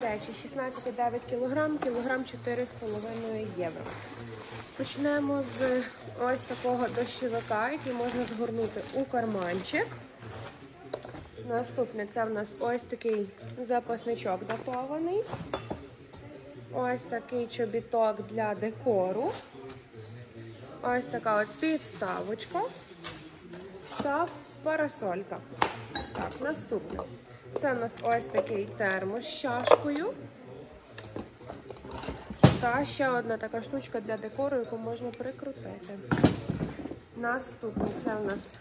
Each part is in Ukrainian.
Речі 16,9 кг, кілограм 4,5 євро. Почнемо з ось такого дощовика, який можна згорнути у карманчик. Наступне це в нас ось такий запасничок датований. Ось такий чобіток для декору. Ось така от підставочка та парасолька. Так, наступне. Це у нас ось такий термос з чашкою. Та ще одна така штучка для декору, яку можна прикрутити. Наступне це у нас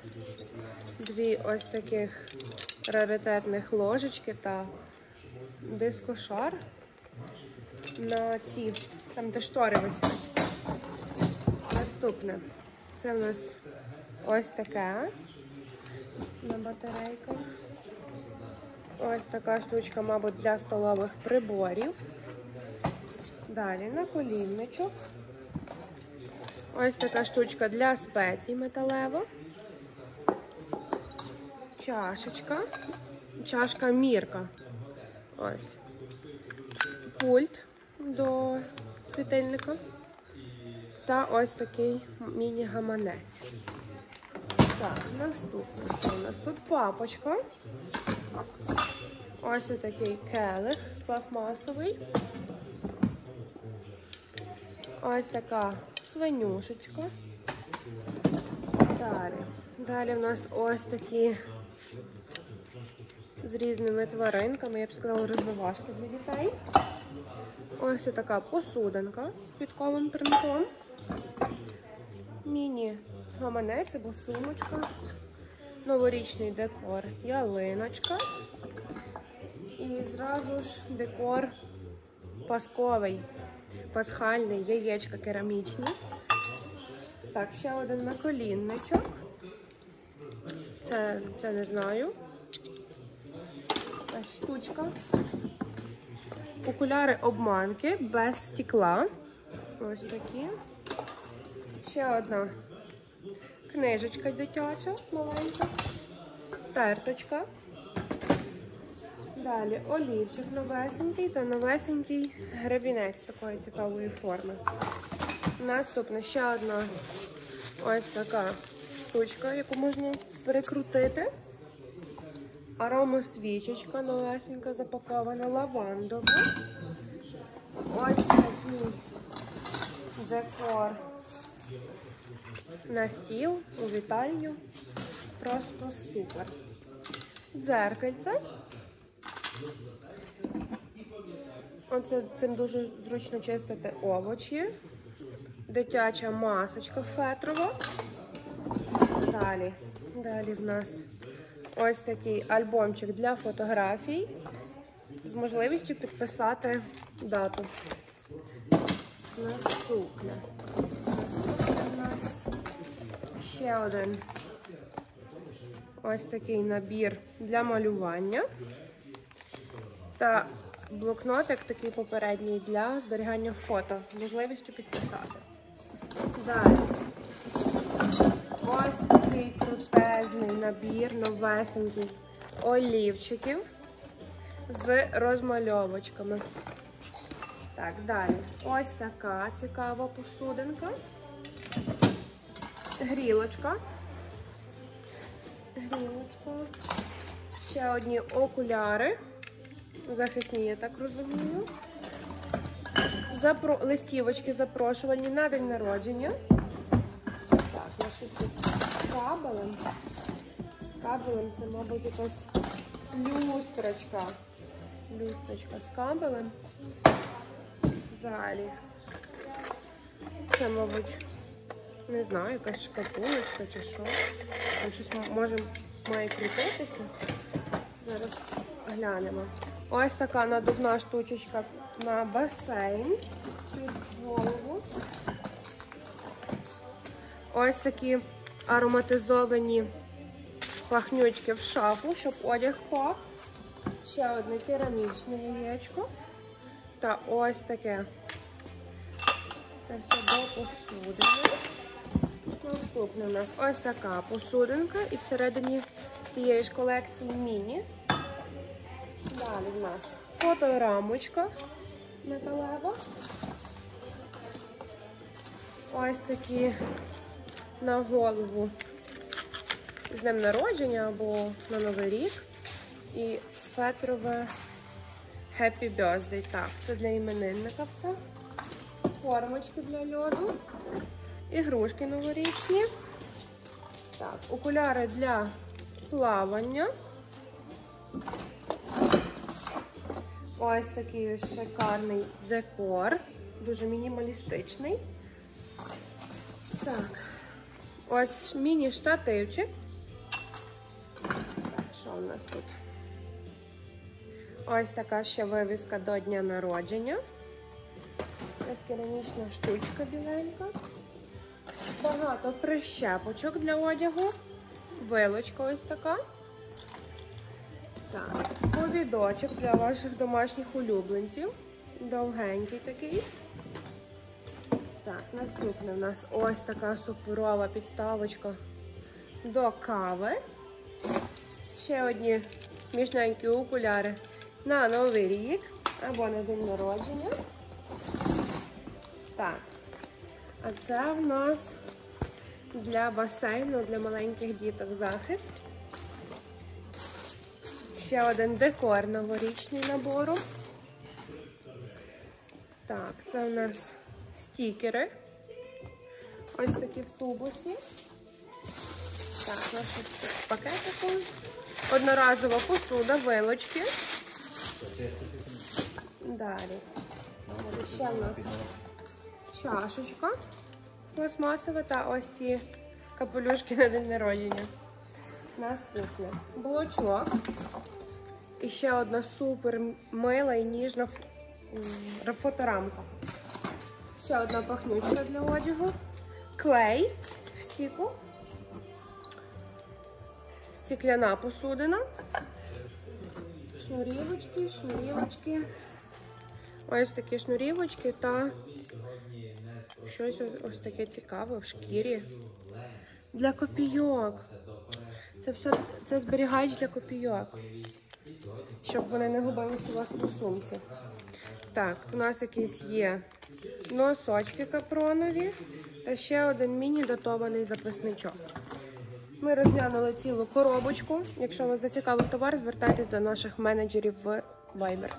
дві ось таких раритетних ложечки та дискошар на ці, там де штори висять. Наступне це у нас ось таке на батарейках. Ось така штучка, мабуть, для столових приборів. Далі наколінничок. Ось така штучка для спецій металева. Чашечка. Чашка мірка. Ось. Пульт до світильника. Та ось такий міні-гаманець. Так, наступне. Що у нас тут папочка. Ось такий келих пластмасовий. Ось така свинюшечка. Далі. Далі в нас ось такі з різними тваринками, я б сказала, розвивашки для дітей. Ось така посудинка з підковим принтом. Міні-гаманець або сумочка. Новорічний декор, ялиночка. І зразу ж декор пасковий, пасхальний, яєчка керамічні. Так, ще один наколінничок. Це, це не знаю. Та штучка. Окуляри обманки без стекла. Ось такі. Ще одна книжечка дитяча маленька. Терточка. Далі олівчик новесенький та новесенький гребінець такої цікавої форми. Наступна ще одна ось така штучка, яку можна перекрутити. Аромосвічечка новесенька, запакована лавандова. Ось такий декор на стіл, у вітальню. Просто супер. Дзеркальце. Оце цим дуже зручно чистити овочі. Дитяча масочка фетрова. Далі. Далі в нас ось такий альбомчик для фотографій з можливістю підписати дату. Наступне. Наступне в нас ще один ось такий набір для малювання. Та блокнотик такий попередній для зберігання фото з можливістю підписати. Далі. Ось такий крутезний набір новесенький олівчиків з розмальовочками. Так, далі. Ось така цікава посудинка. Грілочка. Грілочка. Ще одні окуляри. Захисні, я так розумію. Запро... Листівочки запрошувальні на день народження. Так, щось тут з кабелем. З кабелем це, мабуть, якась люстрочка. Люстрочка з кабелем. Далі. Це, мабуть, не знаю, якась шкатулочка чи що. Там щось може має крутитися. Зараз глянемо. Ось така надувна штучечка на басейн під голову. Ось такі ароматизовані пахнючки в шафу, щоб одяг пах. Ще одне керамічне яєчко. Та ось таке. Це все до посудини. Наступне у нас ось така посудинка. І всередині цієї ж колекції міні. Далі в нас Фоторамочка металева. Ось такі на голову з днем народження або на Новий рік. І фетрове Happy Birthday. Так, це для іменинника все. Формочки для льоду. Ігрушки новорічні. Так, окуляри для плавання. Ось такий ось шикарний декор. Дуже мінімалістичний. Так. Ось міні-штативчик. Так, що у нас тут? Ось така ще вивіска до дня народження. Ось керамічна штучка біленька. Багато прищепочок для одягу. Вилочка ось така. Так, повідочок для ваших домашніх улюбленців. Довгенький такий. Так, наступне в нас ось така суперова підставочка до кави. Ще одні смішненькі окуляри на Новий рік або на день народження. Так. А це в нас для басейну, для маленьких діток захист. Ще один декор новорічний набору. Так, це у нас стікери. Ось такі в тубусі. Так, у нас пакетику. Одноразова посуда, вилочки. Далі. Ще в нас чашечка пластмасова та ось ці капелюшки на день народження. Наступне блочок. І ще одна супер мила і ніжна фоторамка. Ще одна пахнючка для одягу. Клей в стіку. Стікляна посудина. Шнурівочки, шнурівочки. Ось такі шнурівочки та щось ось- ось таке цікаве в шкірі. Для копійок. Це все це зберігач для копійок. Щоб вони не губились у вас по сумці. Так, у нас якісь є носочки капронові та ще один міні-датований записничок. Ми розглянули цілу коробочку. Якщо вас зацікавив товар, звертайтесь до наших менеджерів в Viber.